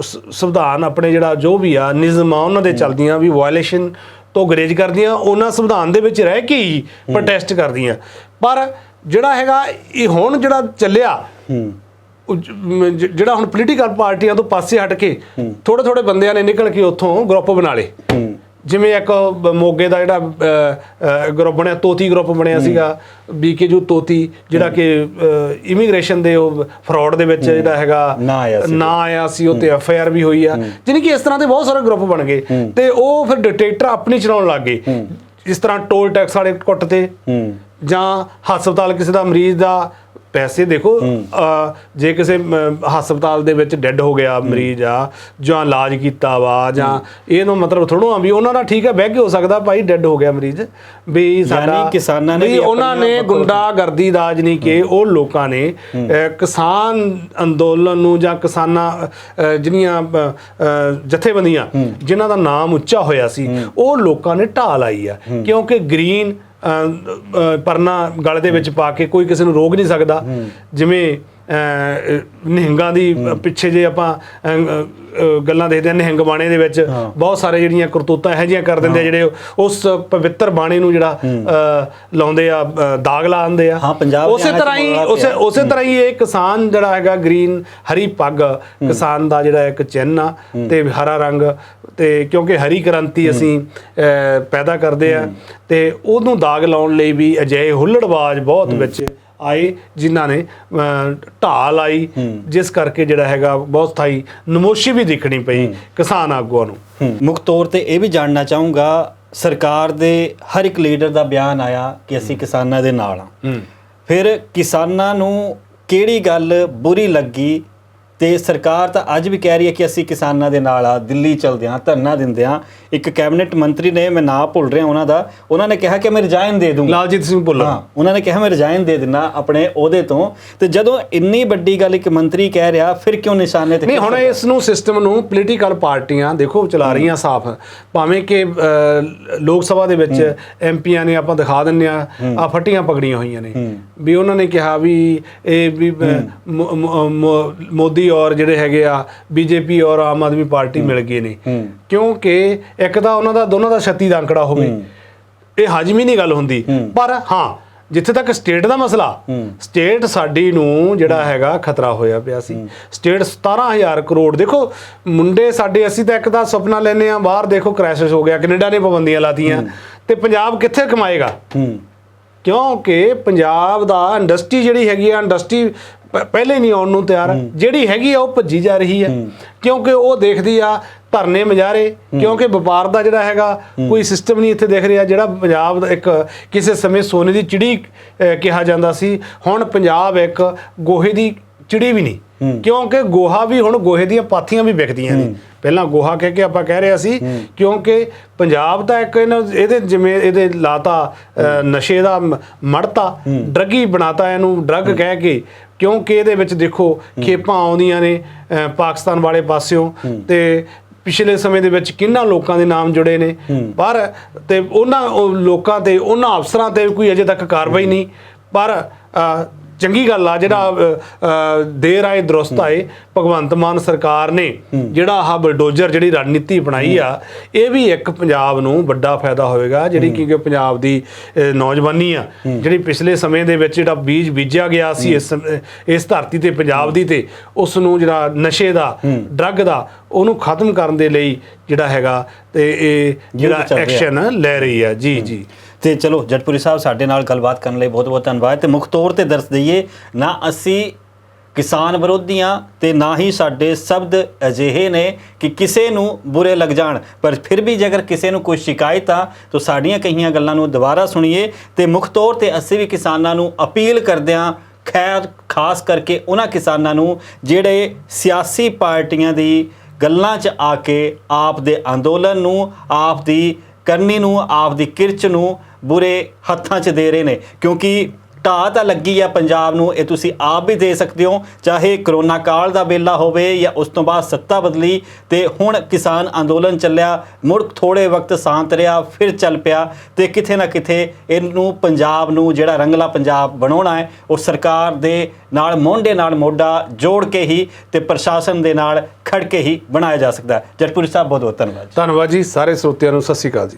ਸੰਵਿਧਾਨ ਆਪਣੇ ਜਿਹੜਾ ਜੋ ਵੀ ਆ ਨਿਯਮ ਆ ਉਹਨਾਂ ਦੇ ਚੱਲਦੀਆਂ ਵੀ ਵਾਇਲੇਸ਼ਨ ਤੋਂ ਗਰੇਜ ਕਰਦੀਆਂ ਉਹਨਾਂ ਸੰਵਿਧਾਨ ਦੇ ਵਿੱਚ ਰਹਿ ਕੇ ਹੀ ਪ੍ਰੋਟੈਸਟ ਕਰਦੀਆਂ। ਪਰ ਜਿਹੜਾ ਹੈਗਾ ਇਹ ਹੁਣ ਜਿਹੜਾ ਚੱਲਿਆ ਜਿਹੜਾ ਹੁਣ ਪੋਲੀਟੀਕਲ ਪਾਰਟੀਆਂ ਤੋਂ ਪਾਸੇ ਹਟ ਕੇ ਥੋੜੇ ਥੋੜੇ ਬੰਦਿਆਂ ਨੇ ਨਿਕਲ ਕੇ ਉੱਥੋਂ ਗਰੁੱਪ ਬਣਾ ਲਏ। ਜਿਵੇਂ ਇੱਕ ਮੋਗੇ ਦਾ ਜਿਹੜਾ ਗਰੁੱਪ ਬਣਿਆ ਤੋਤੀ ਗਰੁੱਪ ਬਣਿਆ ਸੀਗਾ ਬੀਕੇਜੂ ਤੋਤੀ ਜਿਹੜਾ ਕਿ ਇਮੀਗ੍ਰੇਸ਼ਨ ਦੇ ਉਹ ਫਰਾਡ ਦੇ ਵਿੱਚ ਜਿਹੜਾ ਹੈਗਾ ਨਾਂ ਆਇਆ ਸੀ। ਉਹ ਤੇ ਐਫ ਆਈ ਆਰ ਵੀ ਹੋਈ ਆ। ਜਾਣੀ ਕਿ ਇਸ ਤਰ੍ਹਾਂ ਦੇ ਬਹੁਤ ਸਾਰੇ ਗਰੁੱਪ ਬਣ ਗਏ। ਤੇ ਉਹ ਫਿਰ ਡਿਕਟੇਟਰ ਆਪਣੀ ਚਲਾਉਣ ਲੱਗ ਗਏ। ਇਸ ਤਰ੍ਹਾਂ ਟੋਲ ਟੈਕਸ ਵਾਲੇ ਕੁੱਟ ਤੇ ਜਾਂ ਹਸਪਤਾਲ ਕਿਸੇ ਦਾ ਮਰੀਜ਼ ਦਾ ਪੈਸੇ ਦੇਖੋ ਜੇ ਕਿਸੇ ਹਸਪਤਾਲ ਦੇ ਵਿੱਚ ਡੈੱਡ ਹੋ ਗਿਆ ਮਰੀਜ਼ ਆ ਜਾਂ ਇਲਾਜ ਕੀਤਾ ਵਾ ਜਾਂ ਇਹਨੂੰ ਮਤਲਬ ਥੋੜੋ ਆ ਵੀ ਉਹਨਾਂ ਦਾ ਠੀਕ ਹੈ ਬਹਿ ਕੇ ਹੋ ਸਕਦਾ ਭਾਈ ਡੈੱਡ ਹੋ ਗਿਆ ਮਰੀਜ਼ ਵੀ ਸਾਡਾ ਕਿਸਾਨਾਂ ਨੇ ਵੀ ਉਹਨਾਂ ਨੇ ਗੁੰਡਾਗਰਦੀ ਦਾ ਜਾਣੀ ਕਿ ਉਹ ਲੋਕਾਂ ਨੇ ਕਿਸਾਨ ਅੰਦੋਲਨ ਨੂੰ ਜਾਂ ਕਿਸਾਨਾਂ ਜਿਹੜੀਆਂ ਜਥੇਬੰਦੀਆਂ ਜਿਨ੍ਹਾਂ ਦਾ ਨਾਮ ਉੱਚਾ ਹੋਇਆ ਸੀ ਉਹ ਲੋਕਾਂ ਨੇ ਢਾਹ ਲਾਈ ਆ। ਕਿਉਂਕਿ ਗ੍ਰੀਨ ਪਰਨਾ ਗਲ ਦੇ ਵਿੱਚ ਪਾ ਕੇ ਕੋਈ ਕਿਸੇ ਨੂੰ ਰੋਕ ਨਹੀਂ ਸਕਦਾ। ਜਿਵੇਂ ਨਿਹੰਗਾਂ ਦੀ ਪਿੱਛੇ ਜੇ ਆਪਾਂ ਗੱਲਾਂ ਦੇਖਦੇ ਹਾਂ ਨਿਹੰਗ ਬਾਣੇ ਦੇ ਵਿੱਚ ਬਹੁਤ ਸਾਰੇ ਜਿਹੜੀਆਂ ਕਰਤੂਤਾਂ ਇਹੋ ਜਿਹੀਆਂ ਕਰ ਦਿੰਦੇ ਆ ਜਿਹੜੇ ਉਸ ਪਵਿੱਤਰ ਬਾਣੇ ਨੂੰ ਜਿਹੜਾ ਲਾਉਂਦੇ ਆ ਦਾਗ ਲਾ ਦਿੰਦੇ ਆ। ਉਸੇ ਤਰ੍ਹਾਂ ਹੀ ਉਸੇ। ਉਸੇ ਤਰ੍ਹਾਂ ਹੀ ਇਹ ਕਿਸਾਨ ਜਿਹੜਾ ਹੈਗਾ ਗ੍ਰੀਨ ਹਰੀ ਪੱਗ ਕਿਸਾਨ ਦਾ ਜਿਹੜਾ ਇੱਕ ਚਿੰਨ੍ਹ ਆ ਤੇ ਹਰਾ ਰੰਗ ਤੇ ਕਿਉਂਕਿ ਹਰੀ ਕ੍ਰਾਂਤੀ ਅਸੀਂ ਪੈਦਾ ਕਰਦੇ ਆ ਤੇ ਉਹਨੂੰ ਦਾਗ ਲਾਉਣ ਲਈ ਵੀ ਅਜਿਹੇ ਹੁੱਲੜਬਾਜ਼ ਬਹੁਤ ਵਿੱਚ ਆਏ ਜਿਨ੍ਹਾਂ ਨੇ ਢਾਹ ਲਾਈ ਜਿਸ ਕਰਕੇ ਜਿਹੜਾ ਹੈਗਾ ਬਹੁਤ ਥਾਈ ਨਮੋਸ਼ੀ ਵੀ ਦੇਖਣੀ ਪਈ ਕਿਸਾਨ ਆਗੂਆਂ ਨੂੰ। ਮੁੱਖ ਤੌਰ ਤੇ ਇਹ ਵੀ ਜਾਣਨਾ ਚਾਹੂੰਗਾ ਸਰਕਾਰ ਦੇ ਹਰ ਇੱਕ ਲੀਡਰ ਦਾ ਬਿਆਨ ਆਇਆ ਕਿ ਅਸੀਂ ਕਿਸਾਨਾਂ ਦੇ ਨਾਲ ਹੂੰ। ਫਿਰ ਕਿਸਾਨਾਂ ਨੂੰ ਕਿਹੜੀ ਗੱਲ ਬੁਰੀ ਲੱਗੀ ਤੇ ਸਰਕਾਰ ਤਾਂ ਅੱਜ ਵੀ ਕਹਿ ਰਹੀ ਹੈ ਕਿ ਅਸੀਂ ਕਿਸਾਨਾਂ ਦੇ ਨਾਲ ਆ ਦਿੱਲੀ ਚਲਦੇ ਹਾਂ ਧਰਨਾ ਦਿੰਦੇ ਹਾਂ। ਇੱਕ ਕੈਬਨਿਟ ਮੰਤਰੀ ਨੇ ਮੈਂ ਨਾਂ ਭੁੱਲ ਰਿਹਾ ਉਹਨਾਂ ਦਾ ਉਹਨਾਂ ਨੇ ਕਿਹਾ ਕਿ ਮੈਂ ਰਿਜ਼ਾਈਨ ਦੇ ਦੂੰਗਾ। ਲਾਲਜੀਤ ਸਿੰਘ ਭੁੱਲਰ। ਹਾਂ ਉਹਨਾਂ ਨੇ ਕਿਹਾ ਮੈਂ ਰਿਜ਼ਾਈਨ ਦੇ ਦਿੰਦਾ ਆਪਣੇ ਅਹੁਦੇ ਤੋਂ। ਤੇ ਜਦੋਂ ਇੰਨੀ ਵੱਡੀ ਗੱਲ ਇੱਕ ਮੰਤਰੀ ਕਹਿ ਰਿਹਾ ਫਿਰ ਕਿਉਂ ਨਿਸ਼ਾਨੇ ਤੇ ਨਹੀਂ ਹੁਣ ਇਸ ਨੂੰ ਸਿਸਟਮ ਨੂੰ ਪੋਲੀਟੀਕਲ ਪਾਰਟੀਆਂ ਦੇਖੋ ਚਲਾ ਰਹੀਆਂ ਸਾਫ਼। ਭਾਵੇਂ ਕਿ ਲੋਕ ਸਭਾ ਦੇ ਵਿੱਚ ਐਮਪੀਆਂ ਨੇ ਆਪਾਂ ਦਿਖਾ ਦਿੰਨੇ ਆ ਆ ਫੱਟੀਆਂ ਪਕੜੀਆਂ ਹੋਈਆਂ ਨੇ। ਵੀ ਉਹਨਾਂ ਨੇ ਕਿਹਾ ਵੀ ਇਹ ਵੀ ਮੋਦੀ ਔਰ ਜਿਹੜੇ ਹੈਗੇ ਆ ਬੀਜੇਪੀ ਔਰ ਆਮ ਆਦਮੀ ਪਾਰਟੀ ਮਿਲ ਗਏ ਨੇ। ਕਿਉਂਕਿ ਇੱਕ ਤਾਂ ਉਹਨਾਂ ਦਾ ਦੋਨਾਂ ਦਾ 36 ਦਾ ਅੰਕੜਾ ਹੋਵੇ। ਇਹ ਹਾਜ਼ਮੀ ਨਹੀਂ ਗੱਲ ਹੁੰਦੀ। ਪਰ ਹਾਂ ਜਿੱਥੇ ਤੱਕ ਸਟੇਟ ਦਾ ਮਸਲਾ ਸਟੇਟ ਸਾਡੀ ਨੂੰ ਜਿਹੜਾ ਹੈਗਾ ਖਤਰਾ ਹੋਇਆ ਪਿਆ ਸੀ। ਸਟੇਟ 17000 ਕਰੋੜ ਦੇਖੋ ਮੁੰਡੇ ਸਾਡੇ ਅਸੀਂ ਤਾਂ ਇੱਕ ਦਾ ਸੁਪਨਾ ਲੈਨੇ ਆ ਬਾਹਰ ਦੇਖੋ ਕ੍ਰੈਸ਼ਸ ਹੋ ਗਿਆ ਕੈਨੇਡਾ ਨੇ ਪਾਬੰਦੀਆਂ ਲਾਤੀਆਂ। ਤੇ ਪੰਜਾਬ ਕਿੱਥੇ ਕਮਾਏਗਾ? ਕਿਉਂਕਿ ਪੰਜਾਬ ਦਾ ਇੰਡਸਟਰੀ ਜਿਹੜੀ ਹੈਗੀ ਆ ਇੰਡਸਟਰੀ ਪਹਿਲੇ ਨਹੀਂ ਆਉਣ ਨੂੰ ਤਿਆਰ। ਜਿਹੜੀ ਹੈਗੀ ਆ ਉਹ ਭੱਜੀ ਜਾ ਰਹੀ ਹੈ। ਕਿਉਂਕਿ ਉਹ ਦੇਖਦੀ ਆ ਧਰਨੇ ਮਜਾਰੇ। ਕਿਉਂਕਿ ਵਪਾਰ ਦਾ ਜਿਹੜਾ ਹੈਗਾ ਕੋਈ ਸਿਸਟਮ ਨਹੀਂ ਇੱਥੇ ਦਿਖ ਰਿਹਾ। ਜਿਹੜਾ ਪੰਜਾਬ ਦਾ ਇੱਕ ਕਿਸੇ ਸਮੇਂ ਸੋਨੇ ਦੀ ਚਿੜੀ ਕਿਹਾ ਜਾਂਦਾ ਸੀ। ਹੁਣ ਪੰਜਾਬ ਇੱਕ ਗੋਹੇ ਦੀ ਚਿੜੀ ਵੀ ਨਹੀਂ। ਕਿਉਂਕਿ ਗੋਹਾ ਵੀ ਹੁਣ ਗੋਹੇ ਦੀਆਂ ਪਾਥੀਆਂ ਵੀ ਵਿਕਦੀਆਂ ਨੇ। ਪਹਿਲਾਂ ਗੋਹਾ ਕਹਿ ਕੇ ਆਪਾਂ ਕਹਿ ਰਿਹਾ ਸੀ। ਕਿਉਂਕਿ ਪੰਜਾਬ ਦਾ ਇੱਕ ਇਹਨਾਂ ਇਹਦੇ ਜਿਵੇਂ ਇਹਦੇ ਲਾਤਾ ਨਸ਼ੇ ਦਾ ਮੜਤਾ ਡਰੱਗੀ ਬਣਾਤਾ ਇਹਨੂੰ ਡਰੱਗ ਕਹਿ ਕੇ। ਕਿਉਂਕਿ ਇਹਦੇ ਵਿੱਚ ਦੇਖੋ ਖੇਪਾਂ ਆਉਂਦੀਆਂ ਨੇ ਪਾਕਿਸਤਾਨ ਵਾਲੇ ਪਾਸਿਓਂ ਤੇ ਪਿਛਲੇ ਸਮੇਂ ਦੇ ਵਿੱਚ ਕਿੰਨਾ ਲੋਕਾਂ ਦੇ ਨਾਮ ਜੁੜੇ ਨੇ। ਪਰ ਤੇ ਉਹਨਾਂ ਉਹ ਲੋਕਾਂ ਤੇ ਉਹਨਾਂ ਅਫਸਰਾਂ ਤੇ ਕੋਈ ਅਜੇ ਤੱਕ ਕਾਰਵਾਈ ਨਹੀਂ। ਪਰ ਚੰਗੀ ਗੱਲ ਆ ਜਿਹੜਾ ਦੇਰ ਆਏ ਦਰੁਸਤ ਆਏ ਭਗਵੰਤ ਮਾਨ ਸਰਕਾਰ ਨੇ ਜਿਹੜਾ ਆਹ ਬਲਡੋਜ਼ਰ ਜਿਹੜੀ ਰਣਨੀਤੀ ਬਣਾਈ ਆ ਇਹ ਵੀ ਇੱਕ ਪੰਜਾਬ ਨੂੰ ਵੱਡਾ ਫਾਇਦਾ ਹੋਵੇਗਾ ਜਿਹੜੀ ਕਿਉਂਕਿ ਪੰਜਾਬ ਦੀ ਨੌਜਵਾਨੀ ਆ ਜਿਹੜੀ ਪਿਛਲੇ ਸਮੇਂ ਦੇ ਵਿੱਚ ਜਿਹੜਾ ਬੀਜ ਬੀਜਿਆ ਗਿਆ ਸੀ ਇਸ ਇਸ ਧਰਤੀ ਤੇ ਪੰਜਾਬ ਦੀ ਤੇ ਉਸ ਨੂੰ ਜਿਹੜਾ ਨਸ਼ੇ ਦਾ ਡਰੱਗ ਦਾ ਉਹਨੂੰ ਖਤਮ ਕਰਨ ਦੇ ਲਈ ਜਿਹੜਾ ਹੈਗਾ ਤੇ ਇਹ ਜਿਹੜਾ। ਐਕਸ਼ਨ ਲੈ ਰਹੀ ਆ। ਜੀ ਜੀ। ਤੇ ਚਲੋ, ਜਟਪੁਰੀ ਸਾਹਿਬ ਸਾਡੇ ਨਾਲ ਗੱਲਬਾਤ ਕਰਨ ਲਈ ਬਹੁਤ ਬਹੁਤ ਧੰਨਵਾਦ। ਤੇ ਮੁੱਖ ਤੌਰ ਤੇ ਦੱਸ ਦਈਏ, ਨਾ ਅਸੀਂ ਕਿਸਾਨ ਵਿਰੋਧੀਆਂ ਤੇ ਨਾ ਹੀ ਸਾਡੇ ਸ਼ਬਦ ਅਜਿਹੇ ਨੇ ਕਿ ਕਿਸੇ ਨੂੰ ਬੁਰੇ ਲੱਗ ਜਾਣ। ਪਰ ਫਿਰ ਵੀ ਜੇਕਰ ਕਿਸੇ ਨੂੰ ਕੋਈ ਸ਼ਿਕਾਇਤ ਆ, ਤਾਂ ਸਾਡੀਆਂ ਕਹੀਆਂ ਗੱਲਾਂ ਨੂੰ ਦੁਬਾਰਾ ਸੁਣੀਏ। ਤੇ ਮੁੱਖ ਤੌਰ ਤੇ ਅਸੀਂ ਵੀ ਕਿਸਾਨਾਂ ਨੂੰ ਅਪੀਲ ਕਰਦੇ ਹਾਂ, ਖੈਰ, ਖਾਸ ਕਰਕੇ ਉਹਨਾਂ ਕਿਸਾਨਾਂ ਨੂੰ, ਜਿਹੜੇ ਸਿਆਸੀ ਪਾਰਟੀਆਂ ਦੀ ਗੱਲਾਂ 'ਚ ਆ ਕੇ ਆਪ ਦੇ ਅੰਦੋਲਨ ਨੂੰ, ਆਪ ਦੀ ਕਰਨੀ ਨੂੰ ਆਪ ਦੀ ਕਿਰਚ ਨੂੰ ਬੁਰੇ ਹੱਥਾਂ 'ਚ ਦੇ ਰਹੇ ਨੇ ਕਿਉਂਕਿ ਢਾਹ ਤਾਂ ਲੱਗੀ ਆ ਪੰਜਾਬ ਨੂੰ, ਇਹ ਤੁਸੀਂ ਆਪ ਵੀ ਦੇ ਸਕਦੇ ਹੋ, ਚਾਹੇ ਕਰੋਨਾ ਕਾਲ ਦਾ ਵੇਲਾ ਹੋਵੇ ਜਾਂ ਉਸ ਤੋਂ ਬਾਅਦ ਸੱਤਾ ਬਦਲੀ ਤੇ ਹੁਣ ਕਿਸਾਨ ਅੰਦੋਲਨ ਚੱਲਿਆ, ਮੁੜ ਥੋੜੇ ਵਕਤ ਸ਼ਾਂਤ ਰਿਹਾ, ਫਿਰ ਚੱਲ ਪਿਆ ਤੇ ਕਿਥੇ ਨਾ ਕਿਥੇ ਇਹਨੂੰ ਪੰਜਾਬ ਨੂੰ ਜਿਹੜਾ ਰੰਗਲਾ ਪੰਜਾਬ ਬਣਾਉਣਾ ਹੈ, ਉਹ ਸਰਕਾਰ ਦੇ ਨਾਲ, ਮੋਢੇ ਨਾਲ ਮੋਢਾ ਜੋੜ ਕੇ ਹੀ ਤੇ ਪ੍ਰਸ਼ਾਸਨ ਦੇ ਨਾਲ ਖੜ ਕੇ ਹੀ ਬਣਾਇਆ ਜਾ ਸਕਦਾ ਹੈ। ਜਟਪੁਰੀ ਸਾਹਿਬ ਬਹੁਤ ਬਹੁਤ ਧੰਨਵਾਦ ਧੰਨਵਾਦ ਜੀ, ਸਾਰੇ ਸਰੋਤਿਆਂ ਨੂੰ ਸਤਿ ਸ਼੍ਰੀ ਅਕਾਲ ਜੀ।